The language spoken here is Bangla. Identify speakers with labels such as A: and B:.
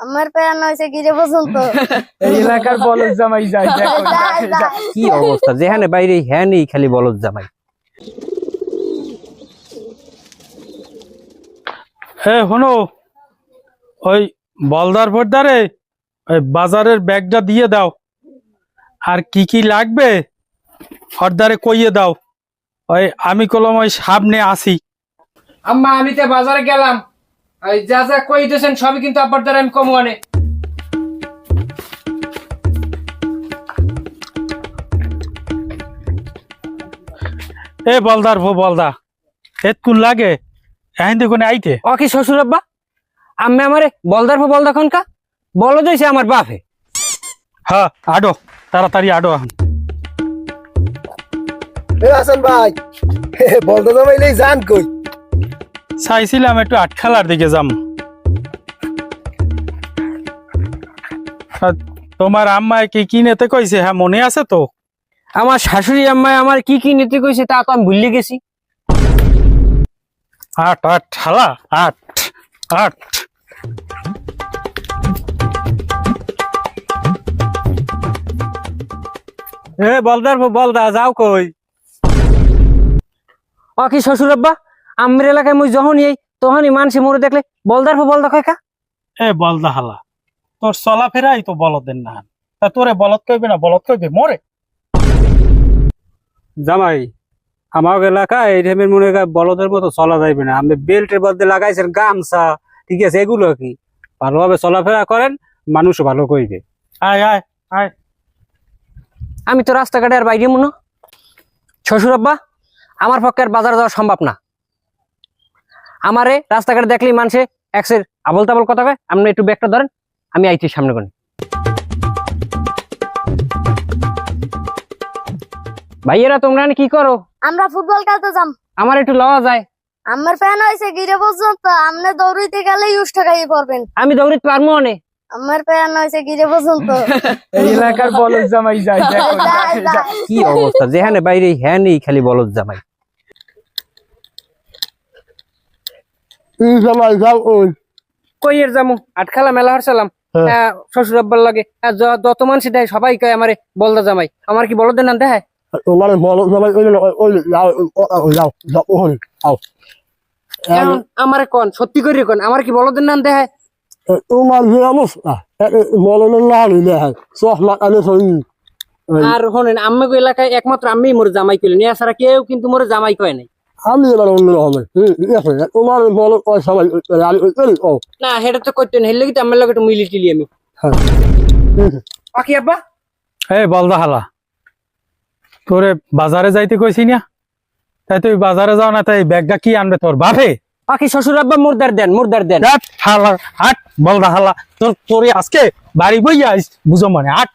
A: আমার প্যান হয়েছে গিরে পর্যন্ত
B: এই এলাকার বলদ জামাই যায়।
C: কি অবস্থা? যেখানে বাইরে হ্যাঁ নেই খালি বলদ জামাই।
D: হে হনো ওই বলদার ফোরদারে ওই বাজারের ব্যাগটা দিয়ে দাও। আর কি কি লাগবে ফর্দারে কইয়ে দাও। ওই আমি কলম ওই সামনে আসি।
B: আম্মা আমি তো বাজারে গেলাম। যা যা কই দিয়েছেন সবই কিন্তু আব্বার দ্বারা আমি কমু আনে।
D: এ বলদার ভো বলদা এতকুন লাগে? এখন দেখুন আইতে।
C: ও কি শ্বশুর আব্বা? আমি আমারে বলদার পর বলদা খনকা বলদ হইছে আমার বাপে।
D: হ্যাঁ আডো তাড়াতাড়ি আডো এখন।
E: এ হাসান ভাই ভাইলে জান কই?
D: চাইছিলাম একটু আটখালার দিকে যাম। তোমার আম্মায় কি কি নেতে কইছে? হ্যাঁ মনে আছে তো?
C: আমার শাশুড়ি আম্মায় আমার কি কি নিতে কইছে তা তো আমি ভুলে গেছি।
D: আট আট হালা আট আট।
C: এ বলদার বলদা যাও কই? ও কি শ্বশুর আব্বা? আমের এলাকায় মুই যখন এই তখনই মানুষে মরে দেখলে বলদার পর বলদা কয় কা?
D: এ বলদা হালা তোর চলাফেরাই তো বলদের না তা তোরে বলদ কইবে না বলদ কইবে? মরে।
F: জামাই আমার এলাকায় এই টাইমের মনে বলদের মতো চলা যাইবে না। আপনি বেল্টের মধ্যে লাগাইছেন গামছা ঠিক আছে? এগুলো কি? ভালোভাবে চলাফেরা করেন মানুষ ভালো কইবে।
D: আয় আয় আয়।
C: আমি তো রাস্তাঘাটে আর বাইরে মনে। শ্বশুর আব্বা আমার পক্ষে আর বাজার যাওয়া সম্ভব না। আমারে রাস্তাঘাটে দেখলেই মানুষে এক্সের আবল তাবল কথা কয়। আপনি একটু ব্যাগটা ধরেন আমি আইটি সামনে কোনে ভাইয়েরা তোমরা কি করো?
A: আমরা ফুটবল খেলতে যাম।
C: আমার একটু লওয়া যায়।
A: আমার প্যান হয়েছে গিরে পর্যন্ত আপনি দৌড়িতে গেলে ইউজ টাকাই পড়বেন।
C: আমি দৌড়িতে পারব অনে।
A: আমার প্যান হয়েছে গিরে পর্যন্ত।
B: এই এলাকার বলদ জামাই যায়।
C: কি অবস্থা? যেখানে বাইরে হ্যাঁ নেই খালি বলদ জামাই।
E: জামাই যাও ওই।
C: কইয়ের যামু আটখালা মেলা হারছিলাম
E: হ্যাঁ।
C: শ্বশুর আব্বার লাগে। আর য- যত মানুষ দেয় সবাই কয় আমারে বলদা জামাই। আমার কি বলদের নাম দেয়
E: তোমার বল জামাই ওই ওই যাও যাও যাও ওই আও
C: এখন কোন? সত্যি করে কোন? আমার কি বলদের নাম
E: তোমার যে অবস্থা? হয়
C: আর শোনেন এলাকায় একমাত্র আমি মোর জামাই কইলেন নিয়ে ছাড়া কেউ কিন্তু মোর জামাই কয় নাই।
E: আমি এবার অন্য হবে ঠিক আছে তোমার বল ওই সবাই ওই ও।
C: না সেটা তো করতে না। হেলে কিন্তু আমার লগে একটু মিলি টিলি আমি।
E: হ্যাঁ।
C: পাখি আব্বা?
D: এ বলদা হালা। তোরে বাজারে যাইতে কইছি না? তাই তুই বাজারে যাও না তাই ব্যাগটা কি আনবে তোর বাপে?
C: পাখি শ্বশুর আব্বা মুর্দার দেন মুর্দার দেন।
D: হাট হালা হাট বলদা হালা। তোর তোরে আজকে বাড়ি বইয়া আইস বুঝো মানে হাট।